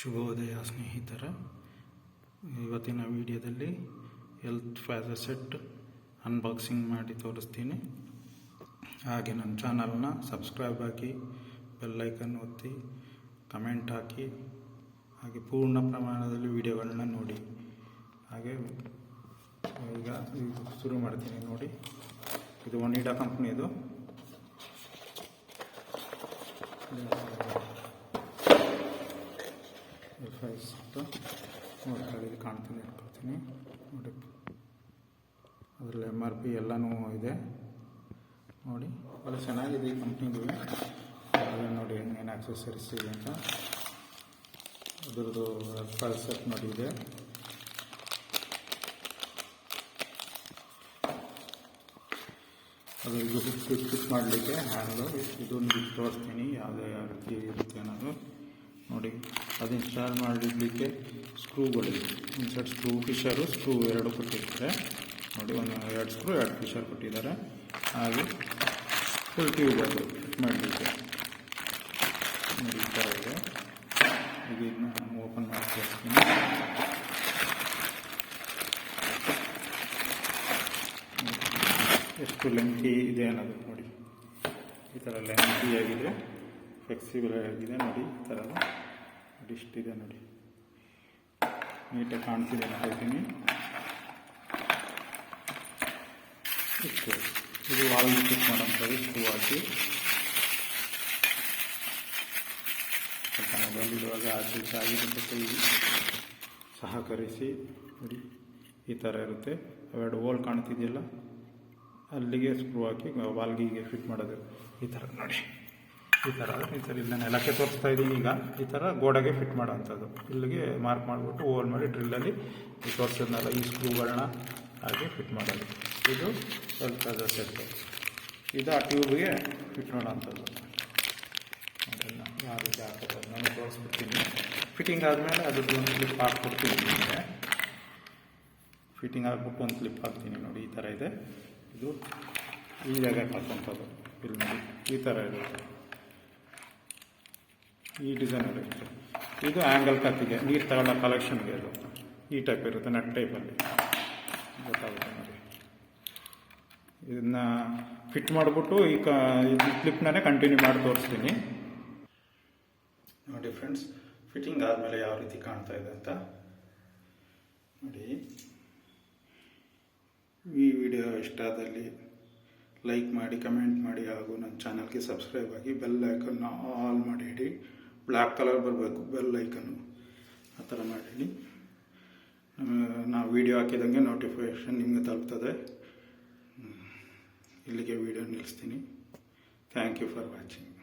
ಶುಭೋದಯ ಸ್ನೇಹಿತರ, ಇವತ್ತಿನ ವಿಡಿಯೋದಲ್ಲಿ ಹೆಲ್ತ್ ಫ್ಯಾಸ ಸೆಟ್ ಅನ್ಬಾಕ್ಸಿಂಗ್ ಮಾಡಿ ತೋರಿಸ್ತೀನಿ. ಹಾಗೆ ನನ್ನ ಚಾನಲ್ನ ಸಬ್ಸ್ಕ್ರೈಬ್ ಹಾಕಿ ಬೆಲ್ಲೈಕನ್ ಒತ್ತಿ ಕಮೆಂಟ್ ಹಾಕಿ, ಹಾಗೆ ಪೂರ್ಣ ಪ್ರಮಾಣದಲ್ಲಿ ವಿಡಿಯೋಗಳನ್ನ ನೋಡಿ. ಹಾಗೆ, ಈಗ ಶುರು ಮಾಡ್ತೀನಿ ನೋಡಿ. ಇದು ಒನಿಡಾ ಕಂಪ್ನಿದು ಫಸ್ಟ್ ನೋಡಿ ಕೆಳಗೆ ಕಾಣ್ತೀನಿ ಇಟ್ಕೊಳ್ತೀನಿ ನೋಡಿ. ಅದರಲ್ಲಿ ಎಂ ಆರ್ ಪಿ ಎಲ್ಲನೂ ಇದೆ. ನೋಡಿ. ಭಾಳ ಚೆನ್ನಾಗಿದೆ ಈ ಕಂಪ್ನಿದು ನೋಡಿ ಏನೇನು ಆಕ್ಸೆಸರೀಸ್ ಇದೆ ಅಂತ. ಅದ್ರದ್ದು ಸೆಟ್ ನೋಡಿ ಇದೆ. ಅದು ಇದು ಫಿಟ್ ಫಿಟ್ ಮಾಡಲಿಕ್ಕೆ ಹ್ಯಾಂಡು ಇದೊಂದು ತೋರಿಸ್ತೀನಿ. ಯಾವುದೇ ಯಾವ ರೀತಿ ಇರುತ್ತೆ ಅನ್ನೋದು. ನೋಡಿ, ಅದು ಇನ್ಸ್ಟಾಲ್ ಮಾಡಿಡಲಿಕ್ಕೆ ಸ್ಕ್ರೂಗಳಿವೆ ಸೆಟ್ ಸ್ಕ್ರೂ ಫಿಶರು ಸ್ಕ್ರೂ ಎರಡು ಕೊಟ್ಟಿರ್ತಾರೆ. ನೋಡಿ, ಒಂದು ಎರಡು ಸ್ಕ್ರೂ ಎರಡು ಫಿಶರ್ ಕೊಟ್ಟಿದ್ದಾರೆ. ಹಾಗೆ ಫುಲ್ ಟ್ಯೂಬ್ ಅದು ಫಿಟ್ ಮಾಡಲಿಕ್ಕೆ. ನೋಡಿ, ಈ ಥರ ಇದೆ. ಇದನ್ನು ಓಪನ್ ಮಾಡ್ತೀನಿ ಎಷ್ಟು ಲೆಂತಿ ಇದೆ ಅನ್ನೋದು ನೋಡಿ. ಈ ಥರ ಲೆಂತಿ ಆಗಿದೆ. ಫ್ಲೆಕ್ಸಿಬಲ್ ಆಗಿದೆ. ನೋಡಿ, ಈ ಥರ ನೋಡಿ ಇಷ್ಟಿದೆ ನೋಡಿ. ನೀಟಾಗಿ ಕಾಣ್ತಿದೆ ಅಂತ ಹೇಳ್ತೀನಿ. ಇಷ್ಟು ಇದು ವಾಲ್ ಫಿಟ್ ಮಾಡೋಂಥದ್ದು ಸ್ಕ್ರೂ ಹಾಕಿ ಇರುವಾಗ ಆಚೆ ಈಚೆ ಆಗಿರುತ್ತೆ ಕೈ ಸಹಕರಿಸಿ, ನೋಡಿ, ಈ ಥರ ಇರುತ್ತೆ. ಅವೆರಡು ಹೋಲ್ ಕಾಣ್ತಿದೆಯಲ್ಲ, ಅಲ್ಲಿಗೆ ಸ್ಕ್ರೂ ಹಾಕಿ ವಾಲ್ಗಿಗೆ ಫಿಟ್ ಮಾಡೋದು ಈ ಥರ ನೋಡಿ. ಈ ಥರ ಈ ಥರ ನಾನು ನೆಲಕ್ಕೆ ತೋರಿಸ್ತಾ ಇದ್ದೀನಿ ಈಗ. ಈ ಥರ ಗೋಡೆಗೆ ಫಿಟ್ ಮಾಡೋವಂಥದ್ದು. ಇಲ್ಲಿಗೆ ಮಾರ್ಕ್ ಮಾಡಿಬಿಟ್ಟು ಹೋಲ್ ಮಾಡಿ ಡ್ರಿಲ್ಲಲ್ಲಿ ಈ ತೋರಿಸೋದನ್ನೆಲ್ಲ ಈ ಸ್ಕ್ರೂಗಳನ್ನ ಹಾಗೆ ಫಿಟ್ ಮಾಡೋದು. ಇದು ಸ್ವಲ್ಪ ಸೆಟ್ಟು ಇದು ಆ ಟ್ಯೂಬ್ಗೆ ಫಿಟ್ ಮಾಡೋವಂಥದ್ದು. ಅದನ್ನು ಯಾವ ರೀತಿ ಹಾಕೋದು ನಾನು ತೋರಿಸ್ಬಿಡ್ತೀನಿ. ಫಿಟ್ಟಿಂಗ್ ಆದಮೇಲೆ ಅದ್ರದ್ದು ಒಂದು ಕ್ಲಿಪ್ ಹಾಕ್ಬಿಡ್ತೀನಿ ನಿಮಗೆ. ಫಿಟ್ಟಿಂಗ್ ಹಾಕ್ಬಿಟ್ಟು ಒಂದು ಕ್ಲಿಪ್ ಹಾಕ್ತೀನಿ ನೋಡಿ, ಈ ಥರ ಇದೆ. ಇದು ಈ ಜಾಗಕ್ಕೆ ಹಾಕುವಂಥದ್ದು. ಇಲ್ಲಿ ನೋಡಿ ಈ ಥರ ಇರುತ್ತೆ. ಈ ಡಿಸೈನ್ ಅಲ್ಲಿ ಇದು ಆ್ಯಂಗಲ್ ಕತ್ತಿಗೆ ನೀರು ತಗೊಳ್ಳೋ ಕಲೆಕ್ಷನ್ಗೆ ಇದು ಈ ಟೈಪ್ ಇರುತ್ತೆ ನಟ್ ಟೈಪಲ್ಲಿ ಗೊತ್ತಾಗುತ್ತೆ ನೋಡಿ. ಇದನ್ನ ಫಿಟ್ ಮಾಡಿಬಿಟ್ಟು ಈ ಕ ಇದು ಕ್ಲಿಪ್ನೇ ಕಂಟಿನ್ಯೂ ಮಾಡಿ ತೋರಿಸ್ತೀನಿ. ನೋಡಿ ಫ್ರೆಂಡ್ಸ್ ಫಿಟ್ಟಿಂಗ್ ಆದಮೇಲೆ ಯಾವ ರೀತಿ ಕಾಣ್ತಾ ಇದೆ ಅಂತ. ನೋಡಿ. ಈ ವಿಡಿಯೋ ಇಷ್ಟಾದಲ್ಲಿ ಲೈಕ್ ಮಾಡಿ ಕಮೆಂಟ್ ಮಾಡಿ, ಹಾಗೂ ನನ್ನ ಚಾನಲ್ಗೆ ಸಬ್ಸ್ಕ್ರೈಬ್ ಆಗಿ ಬೆಲ್ ಐಕನ್ನ ಆಲ್ ಮಾಡಿ ಇಡಿ. ಬ್ಲ್ಯಾಕ್ ಕಲರ್ ಬರಬೇಕು, ಬೆಲ್ ಐಕನ್ನು ಆ ಥರ ಮಾಡಿ ನಾವು ವೀಡಿಯೋ ಹಾಕಿದಂಗೆ ನೋಟಿಫಿಕೇಷನ್ ನಿಮಗೆ ತಲುಪ್ತದೆ. ಇಲ್ಲಿಗೆ video ನಿಲ್ಲಿಸ್ತೀನಿ. Thank you for watching